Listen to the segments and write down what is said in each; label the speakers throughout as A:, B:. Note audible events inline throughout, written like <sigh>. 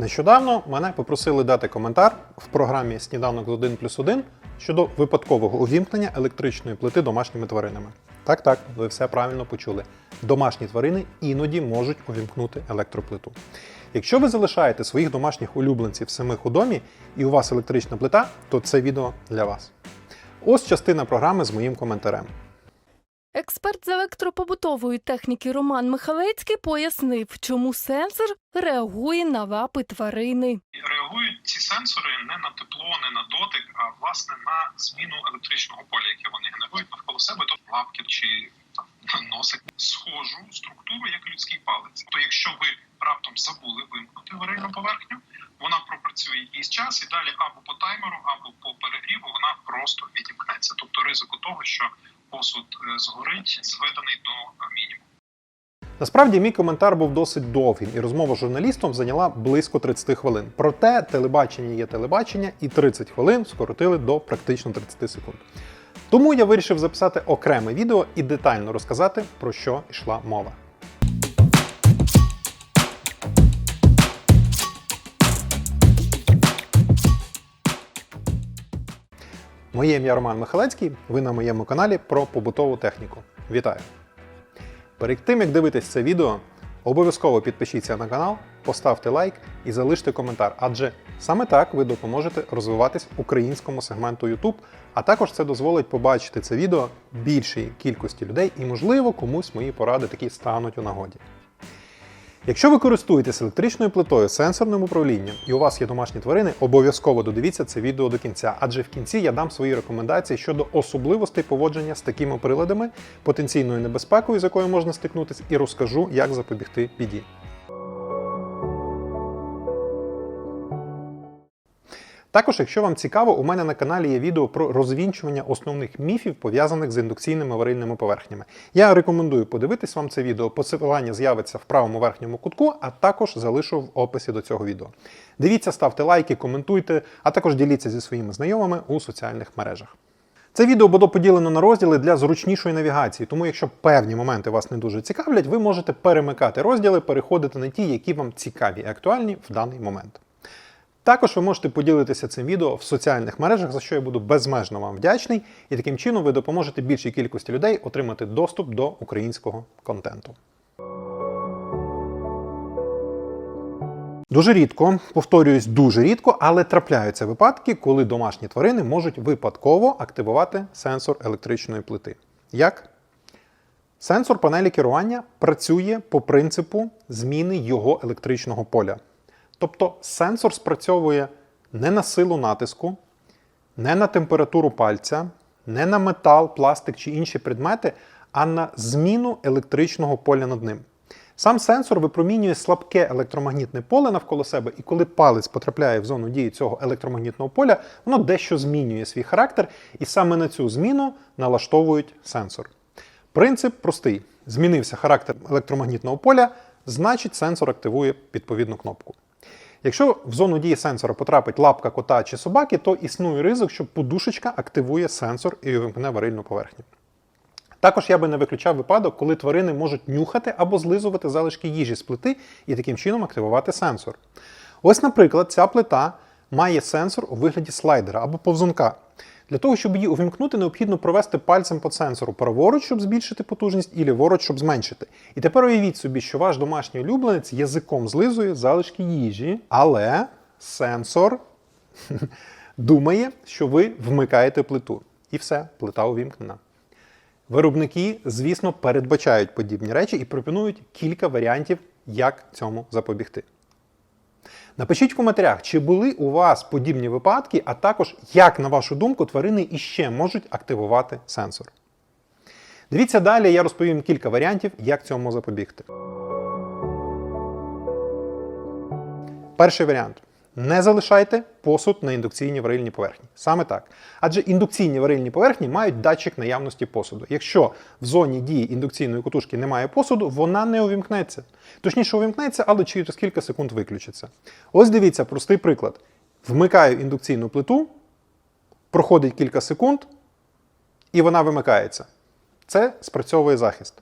A: Нещодавно мене попросили дати коментар в програмі Сніданок з 1 плюс 1 щодо випадкового увімкнення електричної плити домашніми тваринами. Так, так, ви все правильно почули. Домашні тварини іноді можуть увімкнути електроплиту. Якщо ви залишаєте своїх домашніх улюбленців самих у домі і у вас електрична плита, то це відео для вас. Ось частина програми з моїм коментарем.
B: Експерт з електропобутової техніки Роман Михалецький пояснив, чому сенсор реагує на лапи тварини.
C: реагують ці сенсори не на тепло, не на дотик, а власне на зміну електричного поля, яке вони генерують навколо себе, то лапки чи там <laughs> носик схожу структуру, як людський палець. То якщо ви раптом забули вимкнути варильну поверхню, вона пропрацює якийсь час і далі або по таймеру, або по перегріву вона просто відімкнеться. Тобто ризику того, що посуд е, згорить, зведений до е, мінімуму.
A: Насправді мій коментар був досить довгим, і розмова з журналістом зайняла близько 30 хвилин. Проте телебачення є телебачення, і 30 хвилин скоротили до практично 30 секунд. Тому я вирішив записати окреме відео і детально розказати, про що йшла мова. Моє ім'я Роман Михалецький. Ви на моєму каналі про побутову техніку. Вітаю! Перед тим як дивитись це відео, обов'язково підпишіться на канал, поставте лайк і залиште коментар, адже саме так ви допоможете розвиватись українському сегменту YouTube, а також це дозволить побачити це відео більшій кількості людей і, можливо, комусь мої поради такі стануть у нагоді. Якщо ви користуєтесь електричною плитою сенсорним управлінням і у вас є домашні тварини, обов'язково додивіться це відео до кінця, адже в кінці я дам свої рекомендації щодо особливостей поводження з такими приладами, потенційною небезпекою, з якою можна стикнутися, і розкажу, як запобігти біді. Також, якщо вам цікаво, у мене на каналі є відео про розвінчування основних міфів, пов'язаних з індукційними варильними поверхнями. Я рекомендую подивитись вам це відео. Посилання з'явиться в правому верхньому кутку, а також залишу в описі до цього відео. Дивіться, ставте лайки, коментуйте, а також діліться зі своїми знайомими у соціальних мережах. Це відео було поділено на розділи для зручнішої навігації, тому якщо певні моменти вас не дуже цікавлять, ви можете перемикати розділи, переходити на ті, які вам цікаві і актуальні в даний момент. Також ви можете поділитися цим відео в соціальних мережах, за що я буду безмежно вам вдячний, і таким чином ви допоможете більшій кількості людей отримати доступ до українського контенту. Дуже рідко, повторююсь, дуже рідко, але трапляються випадки, коли домашні тварини можуть випадково активувати сенсор електричної плити. Як? Сенсор панелі керування працює по принципу зміни його електричного поля. Тобто сенсор спрацьовує не на силу натиску, не на температуру пальця, не на метал, пластик чи інші предмети, а на зміну електричного поля над ним. Сам сенсор випромінює слабке електромагнітне поле навколо себе, і коли палець потрапляє в зону дії цього електромагнітного поля, воно дещо змінює свій характер, і саме на цю зміну налаштовують сенсор. Принцип простий: змінився характер електромагнітного поля, значить сенсор активує відповідну кнопку. Якщо в зону дії сенсора потрапить лапка кота чи собаки, то існує ризик, що подушечка активує сенсор і вимкне варильну поверхню. Також я би не виключав випадок, коли тварини можуть нюхати або злизувати залишки їжі з плити і таким чином активувати сенсор. Ось, наприклад, ця плита має сенсор у вигляді слайдера або повзунка. Для того, щоб її увімкнути, необхідно провести пальцем по сенсору праворуч, щоб збільшити потужність, і ліворуч, щоб зменшити. І тепер уявіть собі, що ваш домашній улюбленець язиком злизує залишки їжі, але сенсор <laughs> думає, що ви вмикаєте плиту. І все, плита увімкнена. Виробники, звісно, передбачають подібні речі і пропонують кілька варіантів, як цьому запобігти. Напишіть в коментарях, чи були у вас подібні випадки, а також, як, на вашу думку, тварини іще можуть активувати сенсор. Дивіться далі, я розповім кілька варіантів, як цьому запобігти. Перший варіант. Не залишайте посуд на індукційній варильній поверхні. Саме так. Адже індукційні варильні поверхні мають датчик наявності посуду. Якщо в зоні дії індукційної котушки немає посуду, вона не увімкнеться. Точніше, увімкнеться, але через кілька секунд виключиться. Ось дивіться, простий приклад. Вмикаю індукційну плиту, проходить кілька секунд, і вона вимикається. Це спрацьовує захист.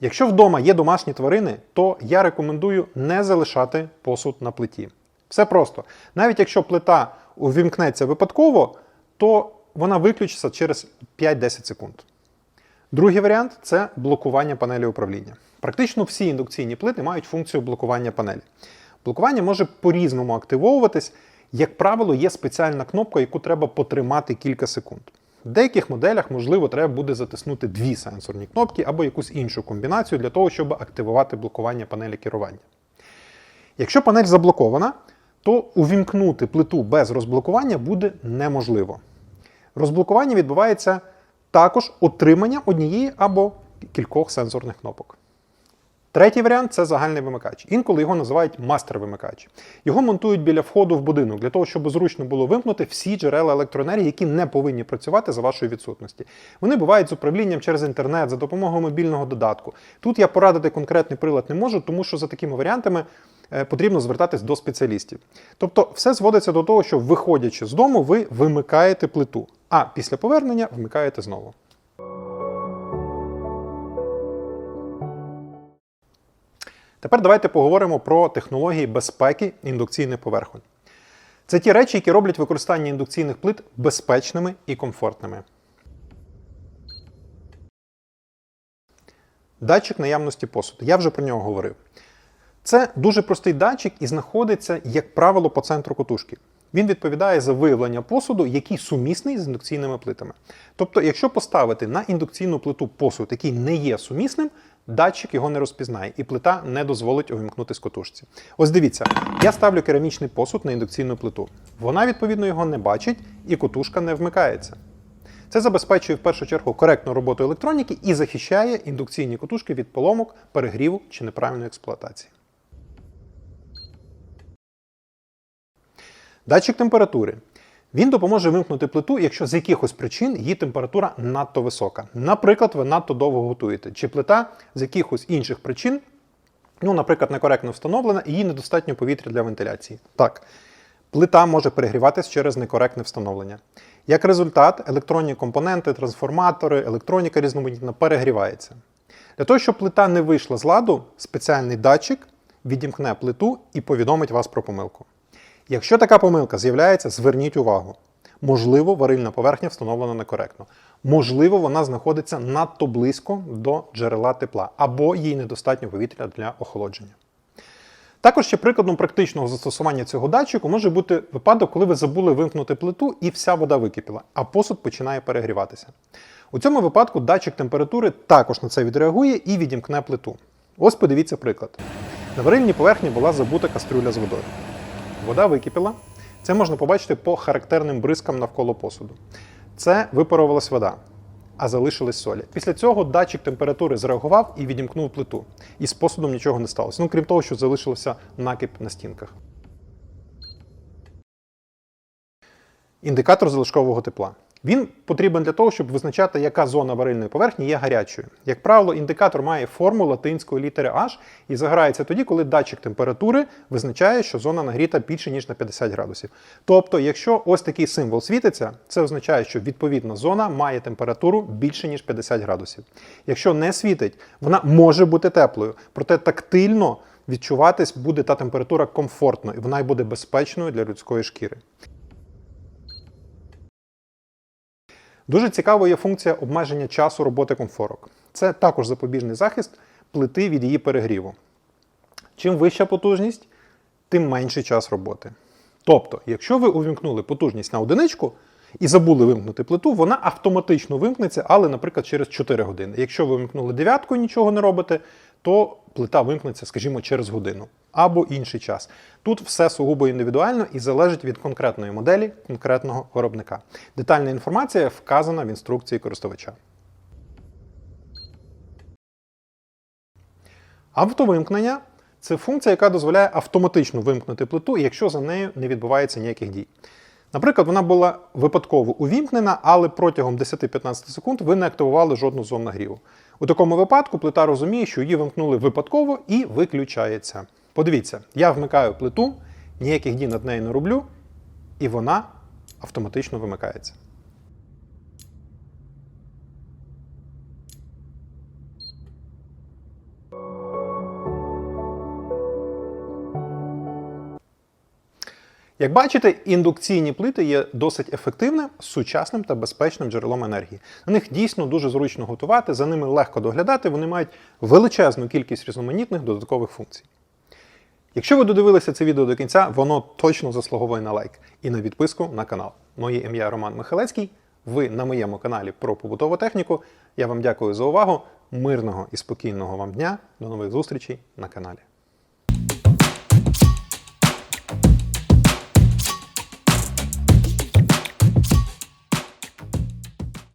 A: Якщо вдома є домашні тварини, то я рекомендую не залишати посуд на плиті. Все просто. Навіть якщо плита увімкнеться випадково, то вона виключиться через 5-10 секунд. Другий варіант це блокування панелі управління. Практично всі індукційні плити мають функцію блокування панелі. Блокування може по-різному активовуватись. Як правило, є спеціальна кнопка, яку треба потримати кілька секунд. В деяких моделях, можливо, треба буде затиснути дві сенсорні кнопки або якусь іншу комбінацію для того, щоб активувати блокування панелі керування. Якщо панель заблокована, то увімкнути плиту без розблокування буде неможливо. Розблокування відбувається також отримання однієї або кількох сенсорних кнопок. Третій варіант це загальний вимикач. Інколи його називають мастер-вимикач. Його монтують біля входу в будинок для того, щоб зручно було вимкнути всі джерела електроенергії, які не повинні працювати за вашої відсутності. Вони бувають з управлінням через інтернет, за допомогою мобільного додатку. Тут я порадити конкретний прилад не можу, тому що за такими варіантами потрібно звертатись до спеціалістів. Тобто, все зводиться до того, що виходячи з дому, ви вимикаєте плиту, а після повернення вмикаєте знову. Тепер давайте поговоримо про технології безпеки індукційних поверхонь. Це ті речі, які роблять використання індукційних плит безпечними і комфортними. Датчик наявності посуду. Я вже про нього говорив. Це дуже простий датчик і знаходиться, як правило, по центру котушки. Він відповідає за виявлення посуду, який сумісний з індукційними плитами. Тобто, якщо поставити на індукційну плиту посуд, який не є сумісним, датчик його не розпізнає, і плита не дозволить увімкнути з котушці. Ось дивіться, я ставлю керамічний посуд на індукційну плиту. Вона, відповідно, його не бачить, і котушка не вмикається. Це забезпечує в першу чергу коректну роботу електроніки і захищає індукційні котушки від поломок, перегріву чи неправильної експлуатації. Датчик температури. Він допоможе вимкнути плиту, якщо з якихось причин її температура надто висока. Наприклад, ви надто довго готуєте, чи плита з якихось інших причин, ну, наприклад, некоректно встановлена і їй недостатньо повітря для вентиляції. Так, плита може перегріватись через некоректне встановлення. Як результат, електронні компоненти, трансформатори, електроніка різноманітна перегрівається. Для того, щоб плита не вийшла з ладу, спеціальний датчик відімкне плиту і повідомить вас про помилку. Якщо така помилка з'являється, зверніть увагу. Можливо, варильна поверхня встановлена некоректно. Можливо, вона знаходиться надто близько до джерела тепла, або їй недостатньо повітря для охолодження. Також ще прикладом практичного застосування цього датчику може бути випадок, коли ви забули вимкнути плиту і вся вода википіла, а посуд починає перегріватися. У цьому випадку датчик температури також на це відреагує і відімкне плиту. Ось подивіться приклад. На варильній поверхні була забута кастрюля з водою. Вода википіла. Це можна побачити по характерним бризкам навколо посуду. Це випарувалась вода, а залишились солі. Після цього датчик температури зреагував і відімкнув плиту. І з посудом нічого не сталося. Ну, крім того, що залишився накип на стінках. Індикатор залишкового тепла. Він потрібен для того, щоб визначати, яка зона варильної поверхні є гарячою. Як правило, індикатор має форму латинської літери H і заграється тоді, коли датчик температури визначає, що зона нагріта більше, ніж на 50 градусів. Тобто, якщо ось такий символ світиться, це означає, що відповідна зона має температуру більше, ніж 50 градусів. Якщо не світить, вона може бути теплою, проте тактильно відчуватись буде та температура комфортно, і вона й буде безпечною для людської шкіри. Дуже цікавою є функція обмеження часу роботи комфорок. Це також запобіжний захист плити від її перегріву. Чим вища потужність, тим менший час роботи. Тобто, якщо ви увімкнули потужність на одиничку і забули вимкнути плиту, вона автоматично вимкнеться, але, наприклад, через 4 години. Якщо ви вимкнули дев'ятку і нічого не робите, то плита вимкнеться, скажімо, через годину або інший час. Тут все сугубо індивідуально і залежить від конкретної моделі, конкретного виробника. Детальна інформація вказана в інструкції користувача. Автовимкнення це функція, яка дозволяє автоматично вимкнути плиту, якщо за нею не відбувається ніяких дій. Наприклад, вона була випадково увімкнена, але протягом 10-15 секунд ви не активували жодну зону нагріву. У такому випадку плита розуміє, що її вимкнули випадково і виключається. Подивіться, я вмикаю плиту, ніяких дій над нею не роблю, і вона автоматично вимикається. Як бачите, індукційні плити є досить ефективним, сучасним та безпечним джерелом енергії. На них дійсно дуже зручно готувати, за ними легко доглядати, вони мають величезну кількість різноманітних додаткових функцій. Якщо ви додивилися це відео до кінця, воно точно заслуговує на лайк і на підписку на канал. Моє ім'я Роман Михалецький. Ви на моєму каналі про побутову техніку. Я вам дякую за увагу. Мирного і спокійного вам дня. До нових зустрічей на каналі.